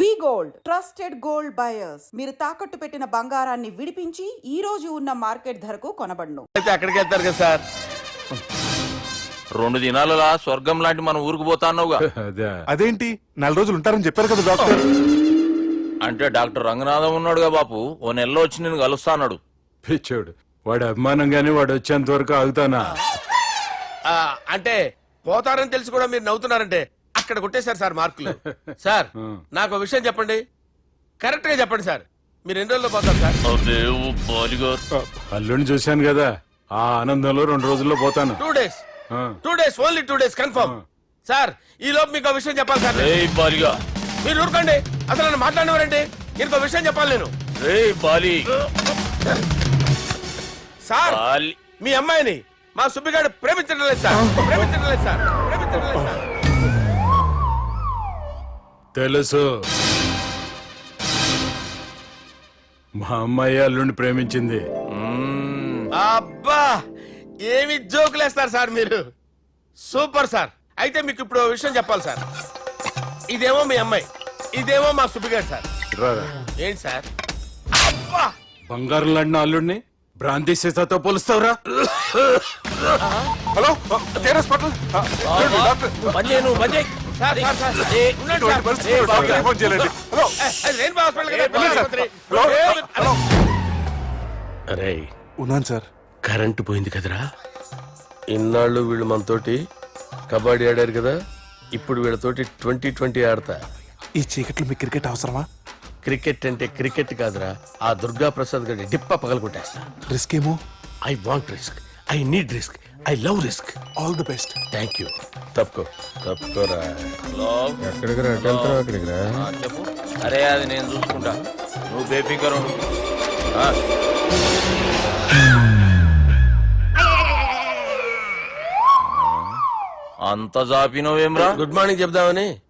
We gold trusted gold buyers. మీరు తాకట్టు పెట్టిన బంగారాన్ని విడిపించి ఈ రోజు ఉన్న మార్కెట్ ధరకు కొనబడును. అయితే అక్కడికి వెళ్తారు కదా సార్? రెండు దినాలలా స్వర్గం లాంటి మన ఊరికి పోతాన్నావుగా అదే. అదేంటి? నెల రోజులు ఉంటారని చెప్పారు కదా డాక్టర్. అంటే డాక్టర్ రంగనాథం ఉన్నాడుగా బాపు. ఓ నెలలో వచ్చి నేను కలుస్తా అన్నాడు. పిచ్చోడు. వాడి అభిమానంగానే వాడు వచ్చేంత వరకు ఆగుతానా? ఆ, అంటే పోతారని తెలిసి కూడా మీరు నవ్వుతున్నారంటే అక్కడ కొట్టేశారు సార్ మార్కులు. సార్ నాకు ఒక విషయం చెప్పండి. కరెక్ట్గా చెప్పండి సార్. మీరు ఎన్ని రోజుల్లో పోతారు సార్? అల్లుడిని చూశాను కదా. ఆ ఆనందంలో రెండు రోజుల్లో పోతాను. Two days. Two days only two days confirm sir ఈ లోపు మీకు ఒక విషయం చెప్పాలి సార్ బాలిగా. మీరు ఊరుకోండి. అసలు నన్ను మాట్లాడినవారండి? నేను ఒక విషయం చెప్పాలి నేను. ఏయ్ బాలి. Sir Bali. మీ అమ్మాయిని మా సుబ్బిగాడు ప్రేమించడం లేదు సార్. ప్రేమించడం లేదు సార్. ప్రేమించడం లేదు సార్. తెలుసు. మా అమ్మాయి అల్లుడిని ప్రేమించింది. అబ్బా! ఏమి జోకులేస్తారు సార్ మీరు? Super sir. అయితే మీకు ఇప్పుడు ఓ విషయం చెప్పాలి సార్. ఇదేమో మీ అమ్మాయి. ఇదేమో మా సుబ్బిగాడు సార్. రారా. ఏంటి సార్? అబ్బా! బంగారం లాంటి నా అల్లుడిని భ్రాంతి సీతతో పోలుస్తావురా? హలో కేరస్ పటల్ డాక్టర్ పని చేయి నువ్వు, పని చేయి. Sir sir sir. ఏ, ఉండండి ఇటువంటి సార్. పరిస్థితుల్లో ఏ, బాబు డాక్టర్కి ఫోన్ చేయాలండి హలో. ఏ, అది రెయిన్బో హాస్పిటల్ కదా, వెళ్ళండి సార్. ఆసుపత్రి. హలో. ఏ, హలో. అరే ఉన్నాను సార్. కరెంటు పోయింది కదరా? ఇన్నాళ్ళు వీళ్ళు మనతోటి కబడ్డీ ఆడారు కదా ఇప్పుడు వీళ్ళతోటి ట్వంటీ ట్వంటీ ఆడతా. ఈ చీకట్లో మీ క్రికెట్ అవసరమా? క్రికెట్ అంటే క్రికెట్ కాదురా ఆ దుర్గా ప్రసాద్ గారి డిప్ప పగలగొట్టేస్తా. రిస్క్ ఏమో? I want risk. I need risk I love risk all the best thank you తప్పుకో. తప్పుకోరా హలో ఎక్కడికి రా? వెళ్తారా అక్కడికి రా. ఆ, చెప్పు. అరే అది నేను చూసుకుంటా. నువ్వు బేఫికర్ ఉండు. ఆ. అంత జాపినవేమ్రా గుడ్ మార్నింగ్ చెప్దామని.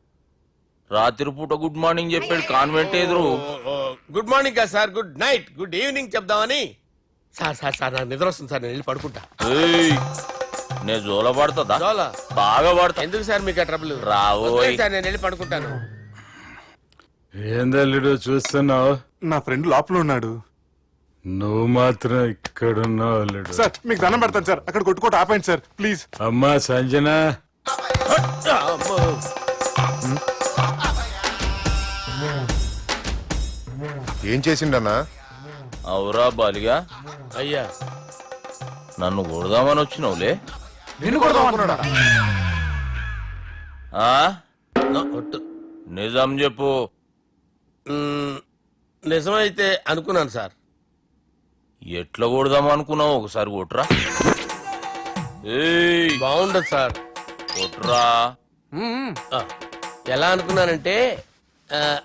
రాత్రి పూట గుడ్ మార్నింగ్ చెప్పాడు. కాన్వెంట్ ఎదురు. గుడ్ మార్నింగ్ కదా sir? Good night. Good evening చెప్దామని. సార్ సార్ సార్ నాకు నిద్ర వస్తుంది సార్ నేను వెళ్ళి పడుకుంటా. ఏయ్, నేను జోల పడుతుందా? చాలా బాగా పడతా. ఎందుకు సార్ మీకు ఆ ట్రబుల్ రావోయ్. సార్ నేను వెళ్ళి పడుకుంటాను. ఏంది అల్లుడు చూస్తున్నావు? నా ఫ్రెండ్ లోపల ఉన్నాడు. నువ్వు మాత్రం ఇక్కడున్నావు అల్లుడు. సార్ మీకు దండం పెడతాను సార్. అక్కడ కొట్టుకోట ఆపండి సార్ ప్లీజ్. అమ్మా సంజన. అమ్మో. ఏం చేసిండన్నా? అవురా బాలిగా. అయ్యా. నన్ను కొడదామని వచ్చినావులే? నిన్ను కొడదాం ఆ? నా ఒట్టు. నిజం చెప్పు. నిజమైతే అనుకున్నాను సార్. ఎట్లా కొడదాం అనుకున్నావు ఒకసారి కొట్రా. ఏయ్. బాగుండదు సార్. కొట్రా. ఆ, ఎలా అనుకున్నానంటే ఆ,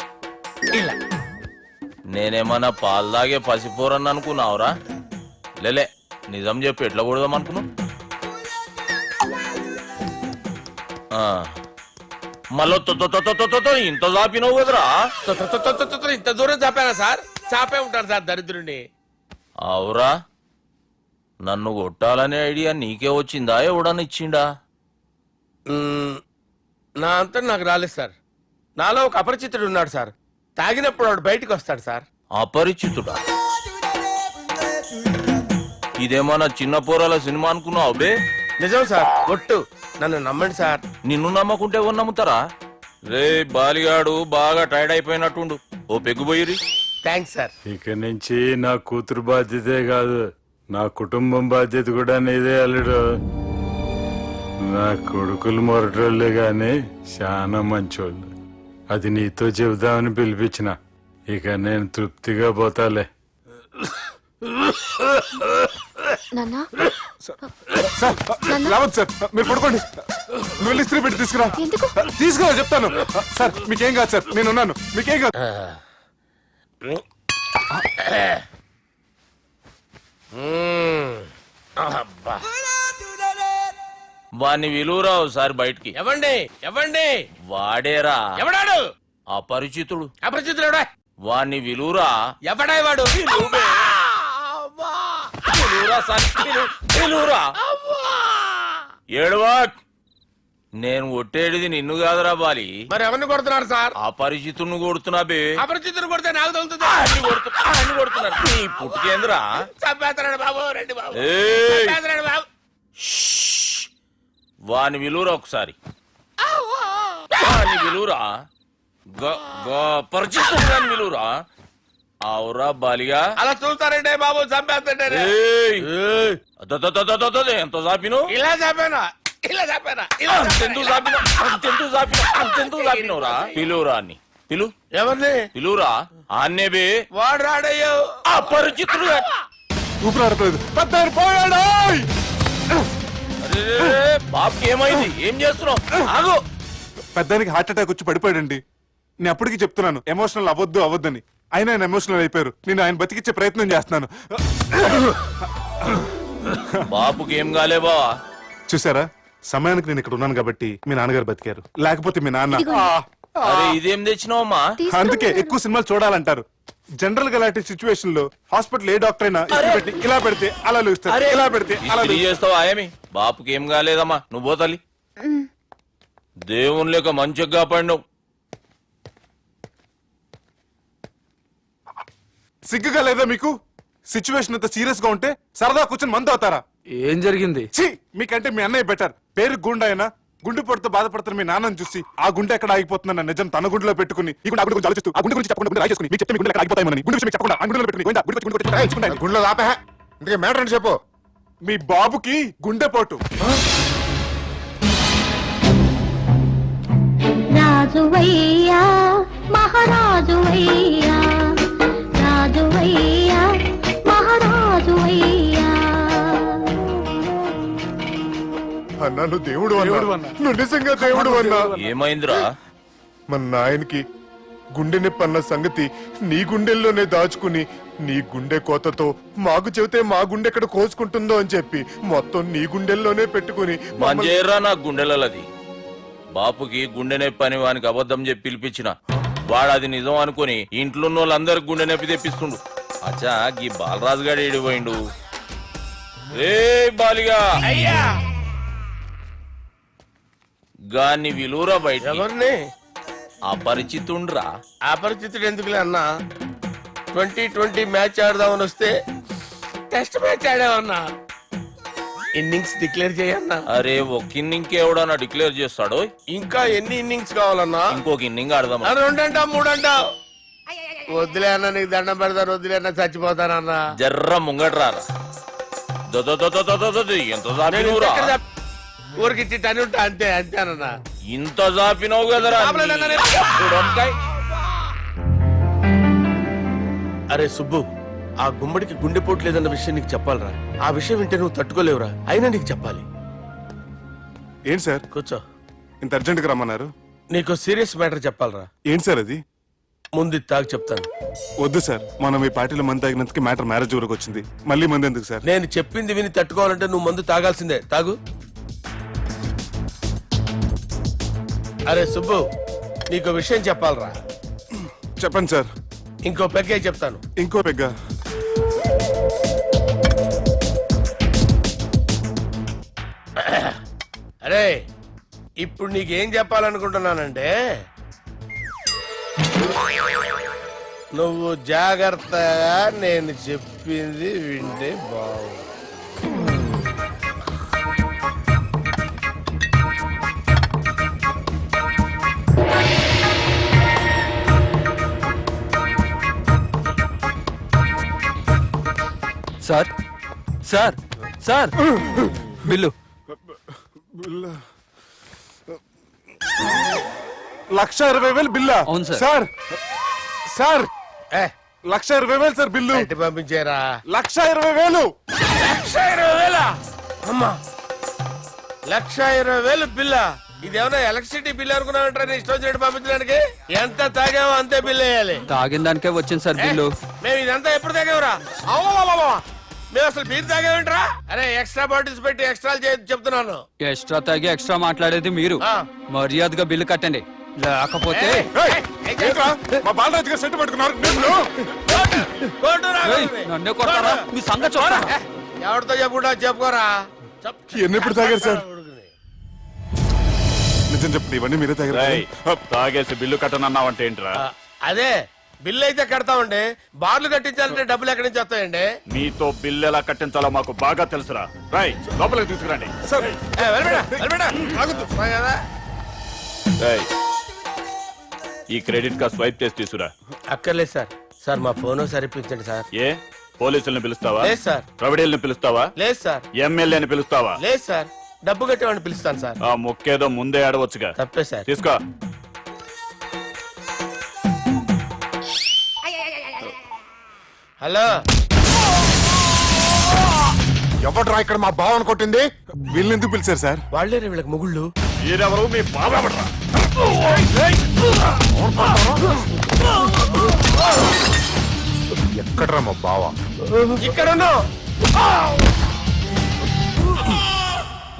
ఇలా. నేనేమన్నా పాలు తాగే పసిపోరని అనుకున్నావురా లేలే నిజం చెప్పు ఎట్లా కొడదాం అనుకున్నావు ఆ. మళ్ళా ఇంత చాపినావు కదరా ఇంత దూరం చాపానా సార్ చాపే ఉంటాను సార్ దరిద్రుడిని అవురా నన్ను కొట్టాలనే ఐడియా నీకే వచ్చిందా ఎవడన్నా ఇచ్చిండా నా అంతా నాకు రాలేదు సార్ నాలో ఒక అపరిచితుడు ఉన్నాడు సార్ తాగినప్పుడు వాడు బయటికి వస్తాడు సార్. అపరిచితుడా? ఇదేమన్నా చిన్న పోరాల సినిమా అనుకున్నావు బే. నిజం సార్ ఒట్టు. నన్ను నమ్మండి సార్. నిన్ను నమ్మకుంటే ఎవరు నమ్ముతారా? రే బాలిగాడు బాగా టైర్డ్ అయిపోయినట్టుండు. ఓ పెగ్గుపోయిరి థ్యాంక్స్ సార్. ఇక నుంచి నా కూతురు బాధ్యతే కాదు. నా కుటుంబం బాధ్యత కూడా నీదే అల్లుడు. నా కొడుకులు మొరటోళ్ళే గాని చాలా మంచోళ్ళు. అది నీతో చెబుదామని పిలిపించిన. ఇక నేను తృప్తిగా పోతాలే. నాన్నా? సార్ సార్ మీరు పడుకోండి. నువ్వు వెళ్ళి స్త్రీ పెట్టి తీసుకురా. ఎందుకు? తీసుకురా చెప్తాను. సార్ మీకేం కాదు సార్ నేను ఉన్నాను. మీకేం కాదు. అబ్బా. వాణ్ణి విలువరా ఒకసారి బయటికి. ఎవండి? ఎవండి? వాడేరా. ఎవడాడు? అపరిచితుడు. అపరిచితుడు ఎవడా? వాణ్ణి విలువరా ఎవడా వాడు? విలువరా విలు- విలువరా ఏడవా నేను కొట్టేడిది నిన్ను కాదురా బాలి. మరి ఎవరిని కొడుతున్నారు సార్? అపరిచితుడిని కొడుతున్నా బే. అపరిచితుడు కొడితే నాకు తగులుతుంది. అన్ని కొడుతున్నా అన్ని కొడుతున్నారు. నీ పుట్టుకేంద్రా? బాబు రండి బాబు. బాబు. వాని విలువరా ఒకసారి. వాని విలువరా పరిచితుడు గాని విలువరా అవురా బాలిగా. అలా చూస్తారంటే బాబు చంపేస్తాడే ఎంత చాపిను ఇలా చంపానా ఇలా చంపానా ఇలా అంతెందుకు చాపిను అంతెందుకు చాపిను అంతెందుకు చాపినవురా పిలువురా అని పిలు. ఎవరిని? పిలువురా ఆన్నే బే. వాడు రాడయ్యో. అపరిచితుడు గాని. ఊపిరాడట్లేదు. పెద్ద ఆయన పోయాడు బాబుకి ఏమైంది? ఏం చేస్తున్నావు? ఆగు. పెద్దానికి హార్ట్ అటాక్ వచ్చి పడిపోయాడండి. నేను అప్పటికి చెప్తున్నాను ఎమోషనల్ అవ్వద్దు అవ్వద్దని. అయినా ఆయన ఎమోషనల్ అయిపోయారు. నేను ఆయన బతికిచ్చే ప్రయత్నం చేస్తున్నాను. బాబుకి ఏం కాలే బావా చూసారా? సమయానికి నేను ఇక్కడ ఉన్నాను కాబట్టి మీ నాన్నగారు బతికారు. లేకపోతే మీ నాన్న. అరే ఇదేం తెచ్చినావమ్మా? అందుకే ఎక్కువ సినిమాలు చూడాలంటారు. జనరల్గా ఇలాంటి సిచ్యువేషన్లో హాస్పిటల్ ఏ డాక్టర్ అయినా పెట్టి ఇలా పెడితే అలా లూస్తారు ఇలా పెడితే అలా ఇస్త్రీ చేస్తావా ఏమి? బాపుకి ఏం కాలేదమ్మా. నువ్వు పోతలి దేవుని లేక మంచిగా పడినావు సిగ్గుగా లేదా మీకు? సిచ్యువేషన్ అంత సీరియస్గా ఉంటే సరదా కూర్చొని మందు అవుతారా ఏం జరిగింది? ఛీ! మీకంటే మీ అన్నయ్య బెటర్ పేరు గుండె అయినా గుండె పొడితో బాధపడుతున్న మీ నాన్నని చూసి ఆ గుండె ఎక్కడ ఆగిపోతుందన్న నిజం తన గుండెలో పెట్టుకుని ఈ గుండె ఆ గుండె గురించి ఆలోచిస్తూ ఆ గుండె గురించి చెప్పకుండా గుండె రాజేసుకుని మీకు చెప్తే మీ గుండె ఎక్కడ ఆగిపోతాయని గుండె విషయం మీకు చెప్పకుండా ఆ గుండెలో పెట్టుకుని గోవిందా, గుండె వచ్చి గుండె వచ్చి రాయించుకుంటాను. గుండెలో ఆపే ఇంతకీ మ్యాటర్ అని చెప్పు? మీ బాబుకి గుండెపోటు రాజువయ్యా మహారాజువయ్యా రాజువయ్యా మహారాజువయ్యా. అన్నా. నువ్వు దేవుడు అన్నా. నువ్వు నిజంగా దేవుడు అన్నా. ఏమైందిరా? మన నాయనకి గుండె నొప్పి అన్న సంగతి నీ గుండెల్లోనే దాచుకుని నీ గుండె కోతతో మాకు చెబితే మా గుండె ఎక్కడ కోసుకుంటుందో అని చెప్పి మొత్తం నీ గుండెల్లోనే పెట్టుకుని మంజేర్రా నా గుండెలది బాపుకి గుండె నొప్పి అని వానికి అబద్ధం చెప్పి పిలిపించిన. వాడు అది నిజం అనుకుని ఇంట్లో ఉన్న వాళ్ళందరికి గుండె నొప్పి తెప్పిస్తుండు. అచ్చా గీ బాలరాజు గారు ఏడిపోయిండు రే బాలిగా! అయ్యా! గాన్ని విలువరా బయట ఎవరిని? అపరిచితుండ్రా. అపరిచితుడు ఎందుకులే అన్నా? ట్వంటీ ట్వంటీ మ్యాచ్ ఆడదామని వస్తే టెస్ట్ మ్యాచ్ ఆడామన్నా ఇన్నింగ్స్ డిక్లేర్ చేయన్నా? అరే ఒక ఇన్నింగ్ ఎవడన్నా డిక్లేర్ చేస్తాడో? ఇంకా ఎన్ని ఇన్నింగ్స్ కావాలన్నా? ఇంకొక ఇన్నింగ్ ఆడదాం. రెండంటా మూడంటా? వద్దులే అన్న నీకు దండం పెడతాను వద్దులే అన్న చచ్చిపోతానన్నా జర్ర ముంగట్రారా ఎంత ఊరికి టని ఉంటా అంతే అంతేనన్నా. ఇంత జాపినవు కదరా. అరే సుబ్బు ఆ గుమ్మడికి గుండెపోటు లేదన్న విషయం నీకు చెప్పాలరా? ఆ విషయం వింటే నువ్వు తట్టుకోలేవురా. అయినా నీకు చెప్పాలి. ఏంటి సార్? కూర్చో. ఇంత అర్జెంట్గా రమ్మన్నారు. నీకు సీరియస్ మ్యాటర్ చెప్పాలరా? ఏంటి సార్ అది? ముందు ఇది తాగు చెప్తాను. వద్దు సార్. మనం ఈ పార్టీలో మంది తాగినందుకు మ్యాటర్ మ్యారేజ్ వరకు వచ్చింది మళ్ళీ మంది ఎందుకు సార్? నేను చెప్పింది విని తట్టుకోవాలంటే నువ్వు మందు తాగాల్సిందే. తాగు. అరే సుబ్బు నీకు విషయం చెప్పాలరా. చెప్పండి సార్. ఇంకో పెగ్గే చెప్తాను. ఇంకో పెగ్గా. అరే ఇప్పుడు నీకేం చెప్పాలనుకుంటున్నానంటే నువ్వు జాగ్రత్తగా నేను చెప్పింది వింటే బాగు sir sir sir. Bill. Lakh ఇరవై వేలు బిల్లా. అవును సార్. Sir sir. ఏ? లక్ష ఇరవై వేలు సార్ బిల్లు. పంపించేరా. లక్ష ఇరవై వేలు. లక్ష ఇరవై వేల? అమ్మా. లక్ష ఇరవై వేలు బిల్ల. ఇదేమన్నా ఎలక్ట్రిసిటీ బిల్ అనుకున్నావంటారా నీ ఇష్టం వచ్చినట్టు పంపించడానికి? ఎంత తాగామో అంతే బిల్ వేయాలి. తాగిన దానికే వచ్చింది సార్ ఏ, బిల్లు. మేము ఇదంతా ఎప్పుడు తాగావురా. మేము అసలు బీర్ తాగామేంట్రా అరే ఎక్స్ట్రా బాటిల్స్ పెట్టి ఎక్స్ట్రా చెప్తున్నాను ఎక్స్ట్రా తాగి ఎక్స్ట్రా మాట్లాడేది మీరు ఆ. మర్యాదగా బిల్లు కట్టండి లేకపోతే ఏయ్, ఏంట్రా? మా బాలరాజు గారు సెట్ పట్టుకున్నారు నిన్ను. కోటు, కోటు రా, ఏయ్, కోటు. నన్నే కొడతారా? కోటు. మీ సంగతి. ఏ, ఎవరితో చెప్పుకుంటా చెప్పుకోరా చెప్- ఎన్ని ఎప్పుడు తాగారు సార్? నిజం చెప్తే ఇవన్నీ మీరే దగ్గర తాగేసి బిల్లు కట్టనన్నావంటే ఏంట్రా ఆ, అదే బిల్లు అయితే కడతామండి. బార్లు కట్టించాలంటే డబ్బులు ఎక్కడి నుంచి వస్తాయండి? మీతో బిల్లు ఎలా కట్టించాలో మాకు బాగా తెలుసురా. రై లోపలికి తీసుకురండి. ఏ, వెళ్ళిపోయినా, వెళ్ళిపోయినా. ఆగొద్దు. మా కదా. రేయ్, ఈ క్రెడిట్ కార్డ్ స్వైప్ చేసి తీసుకురా. అక్కర్లేదు సార్. సార్ మా ఫోన్ సరిపించండి సార్. ఏ? పోలీసుల్ని పిలుస్తావా? లేదు సార్. ప్రొవిడీల్ని పిలుస్తావా? లేదు సార్. ఎమ్మెల్యేని పిలుస్తావా? లేదు సార్. డబ్బు కట్టేవాడిని పిలుస్తాను సార్. ఆ ముక్కేదో ముందే ఆడవచ్చుగా. తప్పే సార్. తీసుకో. హలో. ఎవడ్రా ఇక్కడ మా బావని కొట్టింది? వీళ్ళని ఎందుకు పిలిచారు సార్? వాళ్ళేరే వీళ్ళకి మొగుళ్ళు? ఈరెవరు మీ బాబాబడరా ఎక్కడ్రా మా బావ? ఇక్కడ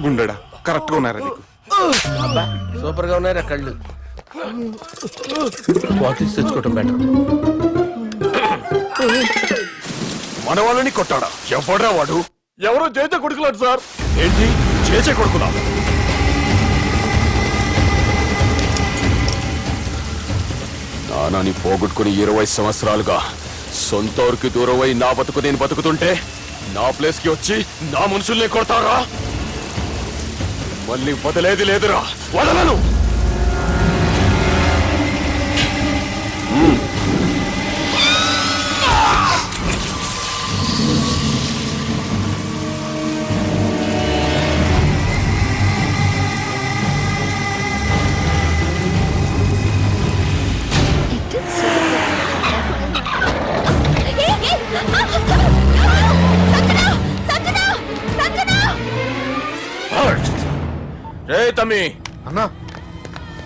గుండెడా కరెక్ట్గా ఉన్నారా నీకు? అబ్బా సూపర్గా ఉన్నాయి కళ్ళు. బాటిల్స్ తెచ్చుకోవటం బెటర్ మన వాళ్ళని కొట్టాడా? ఎవడ్రా వాడు? ఎవరో చేసే కొడుకులాడు సార్. ఏంటి? చేసే కొడుకులా నానాని పోగొట్టుకుని ఇరవై సంవత్సరాలుగా సొంత ఊరికి దూరమై నా బతుకు నేను బతుకుతుంటే నా ప్లేస్కి వచ్చి నా మనుషుల్ని కొడతారా? మళ్ళీ వదిలేది లేదురా. వదలను!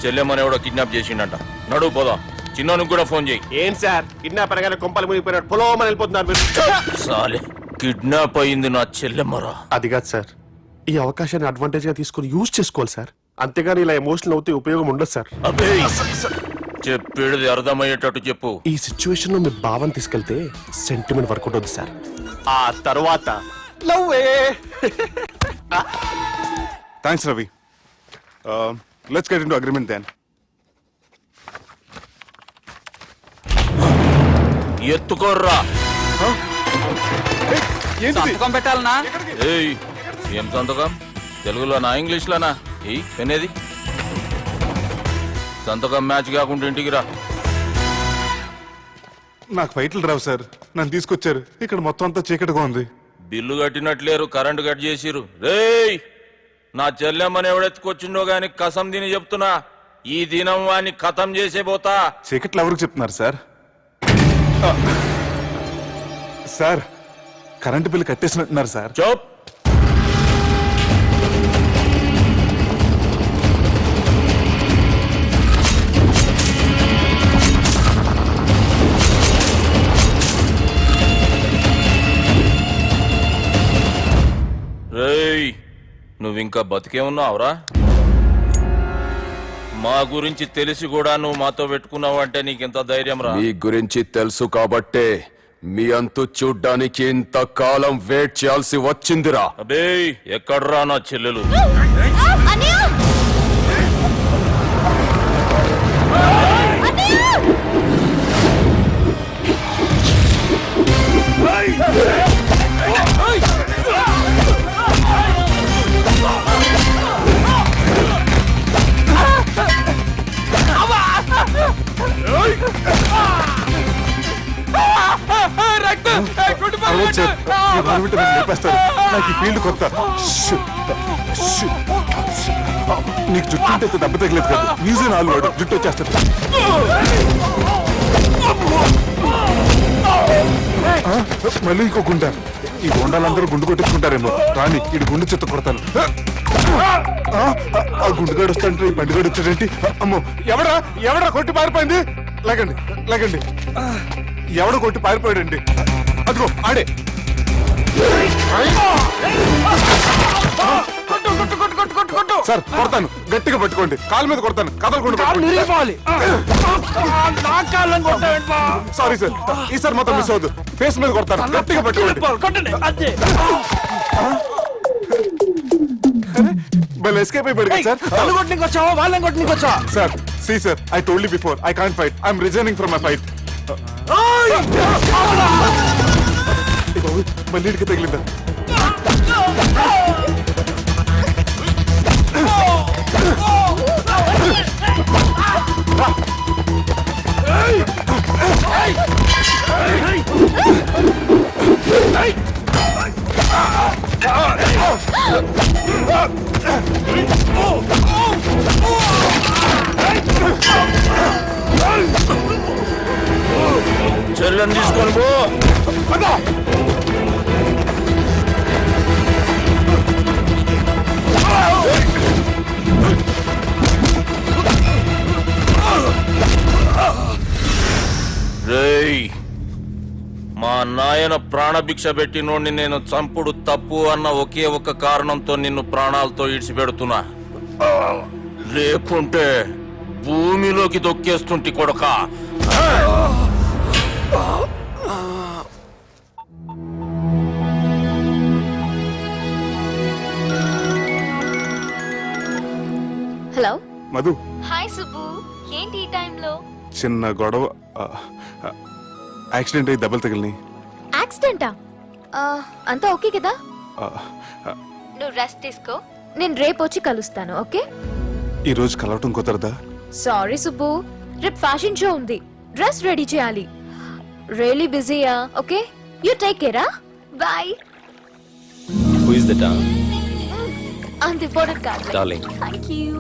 చెల్లెమ్మని ఎవడో కిడ్నాప్ చేసిండంట. నడువు పోదాం. చిన్నోనికి కూడా ఫోన్ చేయి. ఏం సార్? కిడ్నాప్ అనగానే కొంపలు మునిగిపోయినాడు పొలం వెళ్ళిపోతున్నారు మీరు. సాలే కిడ్నాప్ అయింది నా చెల్లెమ్మరా. అది కాదు సార్. ఈ అవకాశాన్ని అడ్వాంటేజ్గా తీసుకొని యూజ్ చేసుకోవాలి సార్. అంతేగాని ఇలా ఎమోషనల్ అవుతే ఉపయోగం ఉండదు సార్. అబ్బే! చెప్పేది అర్థమయ్యేటట్టు చెప్పు. ఈ సిచ్యువేషన్లో మీ భావం తీసుకెళ్తే సెంటిమెంట్ వర్కౌట్ అవుతుంది సార్. ఆ తర్వాత లవ్వే. Thanks Ravi let's get in agreement then ఎత్తుకోర్రా. సంతకం పెట్టాలనా? ఏయ్ ఏం సంతకం? తెలుగులోనా ఇంగ్లీష్లోనా? ఈ పెనేది సంతకం మ్యాచ్ కాకుండా ఇంటికి రా. నాకు ఫైట్లు రావు సార్. నన్ను తీసుకొచ్చారు. ఇక్కడ మొత్తం అంతా చీకటిగా ఉంది. బిల్లు కట్టినట్లేరు కరెంటు కట్ చేసిరు రేయ్! నా చెల్లెమ్మని ఎవడెత్తుకొచ్చిండో గాని కసం తిని చెప్తున్నా. ఈ దినం వాని కథం చేసే పోతా. చీకట్లు ఎవరికి చెప్తున్నారు సార్? ఆ, సార్ కరెంటు బిల్లు కట్టేసినట్టున్నారు సార్. చోప్. రేయ్. నువ్వింకా బతికే ఉన్నావురా? మా గురించి తెలిసి కూడా నువ్వు మాతో పెట్టుకున్నావు అంటే నీకెంత ధైర్యం రా మీ గురించి తెలుసు కాబట్టే మీ అంతు చూడ్డానికి ఇంతకాలం వెయిట్ చేయాల్సి వచ్చిందిరా. అబే ఎక్కడ్రా నా చెల్లెలు? అరవదు సార్ ఈ గవర్నమెంట్ నన్ను లేపేస్తారు. నాకు ఈ ఫీల్డ్ కొత్త. నీకు జుట్టు ఉంటే దెబ్బ తగిలేదు కదా. మ్యూజియం ఆలు వాడు. జుట్టు వచ్చేస్తాడు. మళ్ళీ ఇంకో గుండ ఈ గుండాలందరూ గుండు కొట్టించుకుంటారేమో రాని ఇటు గుండు చెత్త కొడతాను. ఆ, గుండుగాడు వస్తాంటే ఈ బండిగాడు వచ్చాడేంటి? అమ్మో ఎవడా ఎవడా కొట్టి పారిపోయింది? లేకండి లేకండి. ఎవడ కొట్టి పారిపోయాడండి? అదిగో ఆడే. సార్ కొడతాను. గట్టిగా పట్టుకోండి. కాలు మీద కొడతాను. కదలకుండా సారీ సార్. ఈసారి మొత్తం మిస్ అవద్దు ఫేస్ మీద కొడతాను. గట్టిగా పట్టుకోండి. భలే ఎస్కేప్ అయిపోయాడు కదా సార్. కొట్టునికి వచ్చావా? వాళ్ళని కొట్టునికి వచ్చా sir see sir I told before I can't fight I'm resigning from my fight మళ్ళీ ఇడికి తగిలిందా? చెల్లెని తీసుకొని పో. నాయన ప్రాణభిక్ష పెట్టినోడిని నేను చంపుడు తప్పు అన్న ఒకే ఒక కారణంతో నిన్ను ప్రాణాలతో ఇడిచిపెడుతున్నా లేకుంటే భూమిలోకి దొక్కేస్తుంటి కొడక. హలో. మధు. హాయ్ సుబ్బు. ఏంటి ఈ టైంలో? చిన్న గొడవ. యాక్సిడెంట్ అయ్యి దెబ్బలు తగిలినాయి. యాక్సిడెంటా? అంతా ఓకే కదా? నువ్వు రెస్ట్ తీసుకో. నేను రేపు వచ్చి కలుస్తాను ఓకే? ఈ రోజు కలవటం కుదరదా? సారీ సుబ్బు. రేపు ఫ్యాషన్ షో ఉంది. డ్రెస్ రెడీ చేయాలి. రియలీ బిజీయా ఓకే? యూ టేక్ కేరా? బాయ్. హూ ఇస్ దట్ అంత ఇంపార్టెంట్ కాదు. Darling. థ్యాంక్ యూ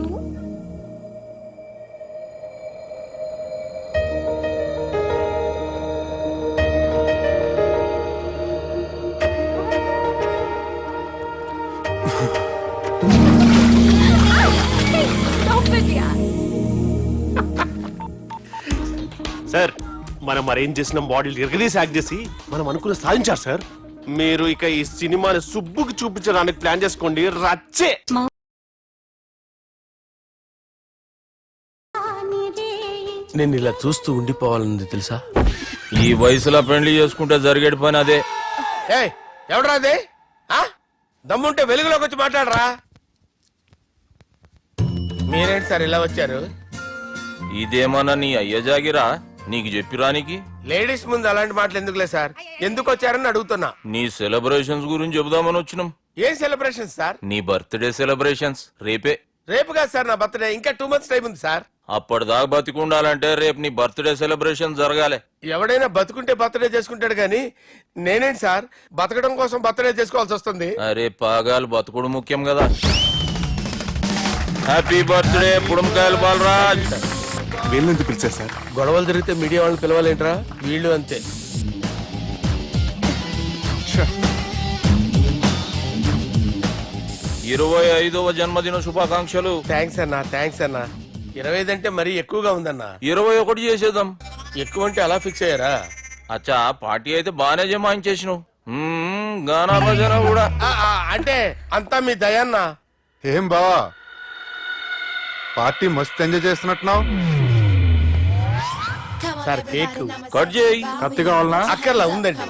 సార్ మనం మరేం చేసిన బాడీలు ఎరగదీసి యాక్ట్ చేసి మనం అనుకున్న సాధించారు సార్. మీరు ఇక ఈ సినిమాని సుబ్బుకి చూపించడానికి ప్లాన్ చేసుకోండి. రచ్చే! నేను ఇలా చూస్తూ ఉండిపోవాలన్నది తెలుసా? ఈ వయసులో పెళ్ళి చేసుకుంటే జరిగేటి పని అదే. ఏ ఎవడరా అది? దమ్ముంటే వెలుగులోకి వచ్చి మాట్లాడరా. మీరేంటి సార్ ఇలా వచ్చారు? ఇదేమన్నా నీ అయ్య జాగిరా? నీకు చెప్పిరానికి లేడీస్ ముందు అలాంటి మాటలు ఎందుకులే సార్? ఎందుకు వచ్చారని అడుగుతున్నా. నీ సెలబ్రేషన్స్ గురించి చెబుదామని వచ్చినాం. ఏం సెలబ్రేషన్ సార్? నీ బర్త్డే సెలబ్రేషన్స్. రేపే. రేపు కాదు సార్ నా బర్త్డే. ఇంకా టూ మంత్స్ టైం ఉంది సార్. అప్పటిదాకా బతికుండాలంటే రేపు నీ బర్త్డే సెలబ్రేషన్ జరగాలి. ఎవడైనా బతుకుంటే బర్త్డే చేసుకుంటాడు కానీ నేనేంటి సార్? బతకడం కోసం బర్త్డే చేసుకోవాల్సి వస్తుంది. అరే పాగాలు బతుకుడు ముఖ్యం కదా. హ్యాపీ బర్త్డే పుడుమకాయలు బాలరాజ్. వీళ్ళెందుకు పిలిచారు సార్? గొడవలు జరిగితే మీడియా వాళ్ళని పిలవాలేంట్రా? వీళ్ళు అంతే. ఇరవై ఐదవ జన్మదిన శుభాకాంక్షలు. థ్యాంక్స్ అన్నా థ్యాంక్స్ అన్నా. ఇరవై ఐదు అంటే మరీ ఎక్కువగా ఉందన్నా. ఇరవై ఒకటి చేసేద్దాం. ఎక్కువ అంటే అలా ఫిక్స్ అయ్యారా? అచ్చా పార్టీ అయితే బాగానే జమాయించేసినావు గానా భజన కూడా. అంటే అంతా మీ దయన్నా. ఏం బావా? పార్టీ మస్తు ఎంజాయ్ చేస్తున్నట్టున్నావు. Sir cake. కట్ చేయి. కత్తి కావాలనా? అక్కర్లా ఉందండి.